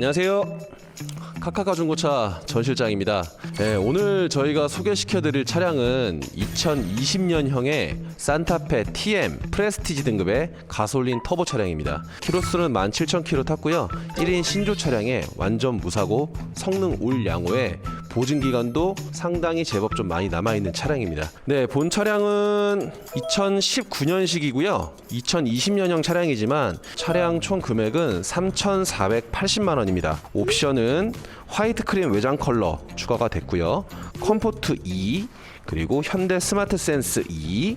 안녕하세요. 카카카 중고차 전 실장입니다. 네, 오늘 저희가 소개시켜드릴 차량은 2020년형의 산타페 TM 프레스티지 등급의 가솔린 터보 차량입니다. 키로수는 17,000km 탔고요. 1인 신조 차량에 완전 무사고 성능 올 양호에 보증 기간도 상당히 제법 좀 많이 남아 있는 차량입니다. 네, 본 차량은 2019년식이고요. 2020년형 차량이지만 차량 총 금액은 3,480만 원입니다. 옵션은 화이트 크림 외장 컬러 추가가 됐고요. 컴포트 2 그리고 현대 스마트 센스 2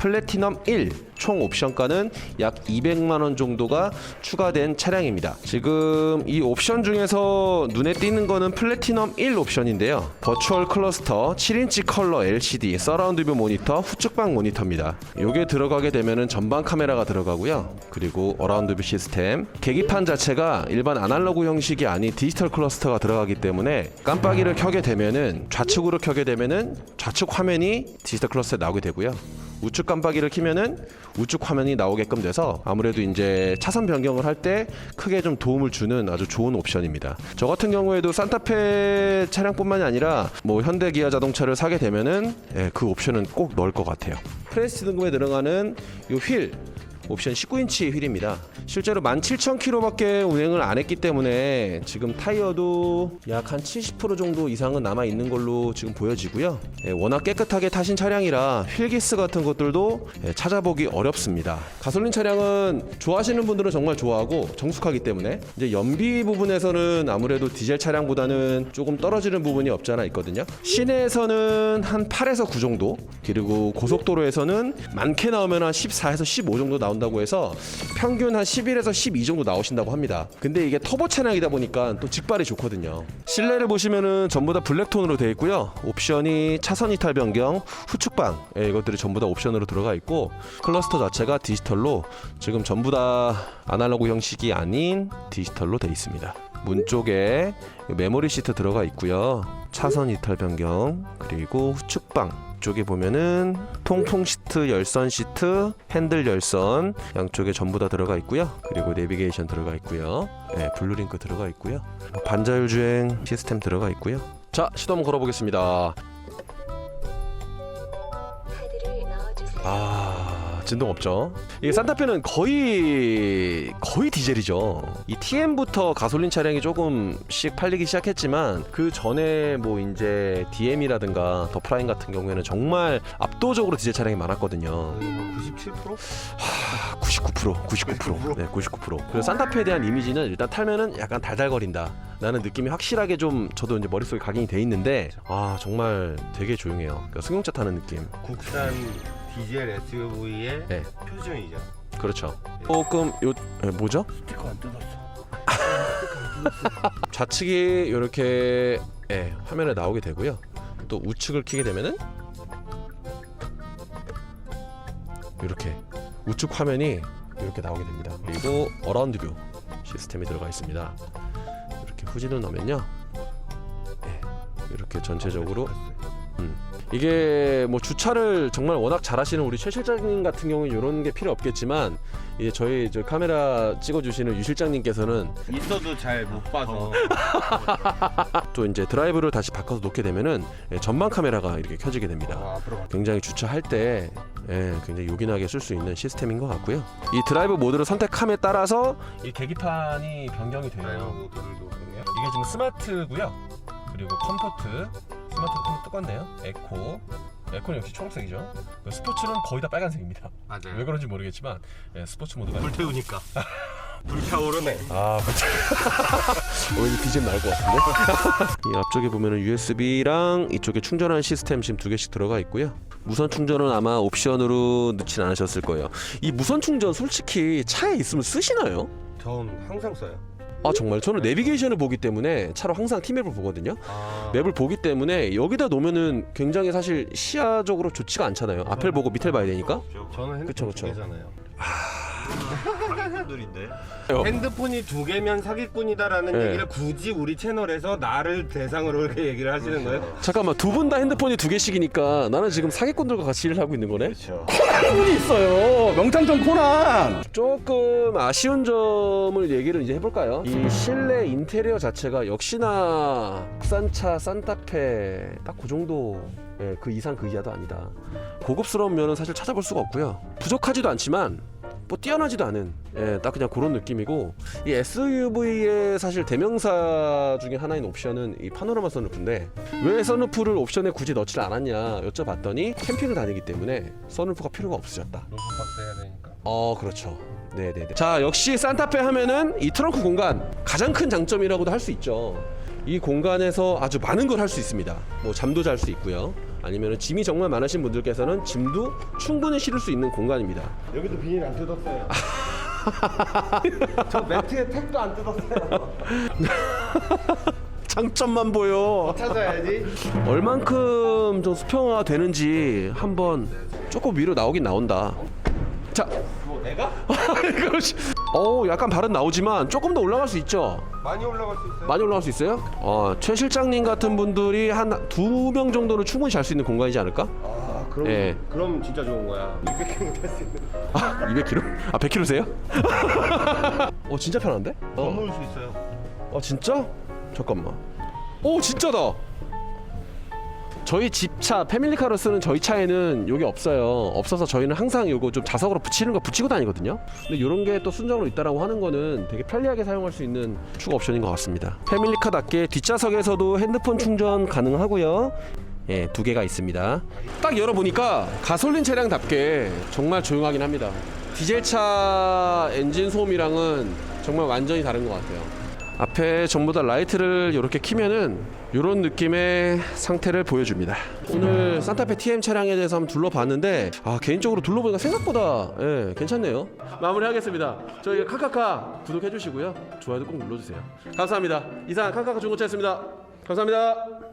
플래티넘 1 총 옵션가는 약 200만 원 정도가 추가된 차량입니다. 지금 이 옵션 중에서 눈에 띄는 거는 플래티넘 1 옵션인데요. 버추얼 클러스터 7인치 컬러 LCD 서라운드 뷰 모니터 후측방 모니터입니다. 요게 들어가게 되면은 전방 카메라가 들어가고요. 그리고 어라운드 뷰 시스템 계기판 자체가 일반 아날로그 형식이 아닌 디지털 클러스터가 들어가기 때문에 깜빡이를 켜게 되면은 좌측으로 켜게 되면은 좌측 화면이 디지털 클러스터에 나오게 되고요. 우측 깜빡이를 키면은 우측 화면이 나오게끔 돼서 아무래도 이제 차선 변경을 할 때 크게 좀 도움을 주는 아주 좋은 옵션입니다. 저 같은 경우에도 산타페 차량뿐만이 아니라 뭐 현대 기아 자동차를 사게 되면은 예, 그 옵션은 꼭 넣을 것 같아요. 프레스 등급에 들어가는 이 휠 옵션 19인치 휠입니다. 실제로 17,000km밖에 운행을 안 했기 때문에 지금 타이어도 약 한 70% 정도 이상은 남아 있는 걸로 지금 보여지고요. 예, 워낙 깨끗하게 타신 차량이라 휠기스 같은 것들도 예, 찾아보기 어렵습니다. 가솔린 차량은 좋아하시는 분들은 정말 좋아하고 정숙하기 때문에 이제 연비 부분에서는 아무래도 디젤 차량보다는 조금 떨어지는 부분이 없지 않아 있거든요. 시내에서는 한 8에서 9 정도 그리고 고속도로에서는 많게 나오면 한 14에서 15 정도 나온 다고 해서 평균 한 11에서 12 정도 나오신다고 합니다. 근데 이게 터보 차량이다 보니까 또 직발이 좋거든요. 실내를 보시면은 전부 다 블랙톤으로 되어 있고요. 옵션이 차선 이탈 변경, 후측방 예, 이것들이 전부 다 옵션으로 들어가 있고 클러스터 자체가 디지털로 지금 전부 다 아날로그 형식이 아닌 디지털로 되어 있습니다. 문 쪽에 메모리 시트 들어가 있고요. 차선 이탈 변경 그리고 후측방 쪽에 보면은 통풍 시트, 열선 시트, 핸들 열선 양쪽에 전부 다 들어가 있고요. 그리고 내비게이션 들어가 있고요. 네, 블루링크 들어가 있고요. 반자율 주행 시스템 들어가 있고요. 자, 시도 한번 걸어보겠습니다. 아, 진동 없죠. 이게 산타페는 거의 거의 디젤이죠. 이 TM부터 가솔린 차량이 조금씩 팔리기 시작했지만 그 전에 뭐 이제 DM이라든가 더 프라임 같은 경우에는 정말 압도적으로 디젤 차량이 많았거든요. 97%? 아, 99%, 99%, 네, 99%. 그래서 산타페에 대한 이미지는 일단 탈면은 약간 달달거린다. 라는 느낌이 확실하게 좀 저도 이제 머릿속에 각인이 돼 있는데 아 정말 되게 조용해요. 그러니까 승용차 타는 느낌. 국산 디젤 SUV의 네. 표준이죠. 그렇죠. 조금 요 에, 뭐죠? 스티커 안 뜯었어. 좌측이 이렇게 예, 화면에 나오게 되고요. 또 우측을 키게 되면은 이렇게 우측 화면이 이렇게 나오게 됩니다. 그리고 어라운드 뷰 시스템이 들어가 있습니다. 이렇게 후진을 넣으면요. 예, 이렇게 전체적으로 이게 뭐 주차를 정말 워낙 잘하시는 우리 최 실장님 같은 경우는 이런 게 필요 없겠지만 이제 저희 저 카메라 찍어주시는 유 실장님께서는 있어도 잘 못 봐서 또 이제 드라이브를 다시 바꿔서 놓게 되면은 예, 전방 카메라가 이렇게 켜지게 됩니다. 아, 앞으로 가. 굉장히 주차할 때 예, 굉장히 요긴하게 쓸 수 있는 시스템인 것 같고요. 이 드라이브 모드를 선택함에 따라서 이 계기판이 변경이 돼요. 이게 지금 스마트고요. 그리고 컴포트, 스마트 컴포트 똑같네요. 에코, 에코는 역시 초록색이죠. 그 스포츠는 거의 다 빨간색입니다. 맞아요. 왜 그런지 모르겠지만 예, 스포츠 모드가 불태우니까 불타오르네. 아. 왠지 BGM 나올 것 같은데? 이 앞쪽에 보면은 USB랑 이쪽에 충전하는 시스템 지금 두 개씩 들어가 있고요. 무선 충전은 아마 옵션으로 넣진 않으셨을 거예요. 이 무선 충전 솔직히 차에 있으면 쓰시나요? 전 항상 써요. 아 정말 저는 내비게이션을 보기 때문에 차로 항상 티맵을 보거든요. 아, 맵을 보기 때문에 여기다 놓으면은 굉장히 사실 시야적으로 좋지가 않잖아요. 앞을 보고 밑을 봐야 되니까. 저는 핸드폰 그쵸, 두 그쵸. 개잖아요. 사기꾼들인데. 핸드폰이 두 개면 사기꾼이다라는 네. 얘기를 굳이 우리 채널에서 나를 대상으로 이렇게 얘기를 하시는 거예요? 잠깐만 두 분 다 핸드폰이 두 개씩이니까 나는 지금 사기꾼들과 같이 일을 하고 있는 거네. 그렇죠. 분이 있어요. 명탐정 코난. 조금 아쉬운 점을 얘기를 이제 해볼까요? 이 실내 인테리어 자체가 역시나 국산차 산타페 딱 그 정도 예, 그 이상 그 이하도 아니다. 고급스러운 면은 사실 찾아볼 수가 없고요. 부족하지도 않지만 뭐 뛰어나지도 않은 예, 딱 그냥 그런 느낌이고 이 SUV의 사실 대명사 중에 하나인 옵션은 이 파노라마 선루프인데 왜 선루프를 옵션에 굳이 넣질 않았냐 여쭤봤더니 캠핑을 다니기 때문에 선루프가 필요가 없으셨다. 로프박스 해야 되니까. 어 그렇죠. 네네네. 자 역시 산타페 하면은 이 트렁크 공간 가장 큰 장점이라고도 할 수 있죠. 이 공간에서 아주 많은 걸 할 수 있습니다. 뭐 잠도 잘 수 있고요. 아니면 짐이 정말 많으신 분들께서는 짐도 충분히 실을 수 있는 공간입니다. 여기도 비닐 안 뜯었어요. 저 매트에 택도 안 뜯었어요. 장점만 보여. 찾아야지. 얼만큼 좀 수평화 되는지 한번 조금 위로 나오긴 나온다. 자, 뭐 내가? 이거 어 약간 발은 나오지만 조금 더 올라갈 수 있죠. 많이 올라갈 수 있어요? 많이 올라갈 수 있어요? 어, 최 실장님 같은 분들이 한 두 명 정도는 충분히 잘 수 있는 공간이지 않을까? 아 그럼 예. 그럼 진짜 좋은 거야. 200km 탈수 있는. 아, 200kg? 아, 100kg세요? 어, 진짜 편한데? 어, 넘어올 수 있어요. 어 진짜? 잠깐만. 오, 진짜다. 저희 집차 패밀리카로 쓰는 저희 차에는 이게 없어요. 없어서 저희는 항상 이거 좀 자석으로 붙이는 거 붙이고 다니거든요. 근데 이런 게 또 순정으로 있다라고 하는 거는 되게 편리하게 사용할 수 있는 추가 옵션인 것 같습니다. 패밀리카답게 뒷좌석에서도 핸드폰 충전 가능하고요. 예, 두 개가 있습니다. 딱 열어보니까 가솔린 차량답게 정말 조용하긴 합니다. 디젤차 엔진 소음이랑은 정말 완전히 다른 것 같아요. 앞에 전부 다 라이트를 이렇게 키면은 이런 느낌의 상태를 보여줍니다. 오늘 산타페 TM 차량에 대해서 한번 둘러봤는데 아 개인적으로 둘러보니까 생각보다 예, 괜찮네요. 마무리하겠습니다. 저희 카카카 구독해 주시고요. 좋아요도 꼭 눌러주세요. 감사합니다. 이상 카카카 중고차였습니다. 감사합니다.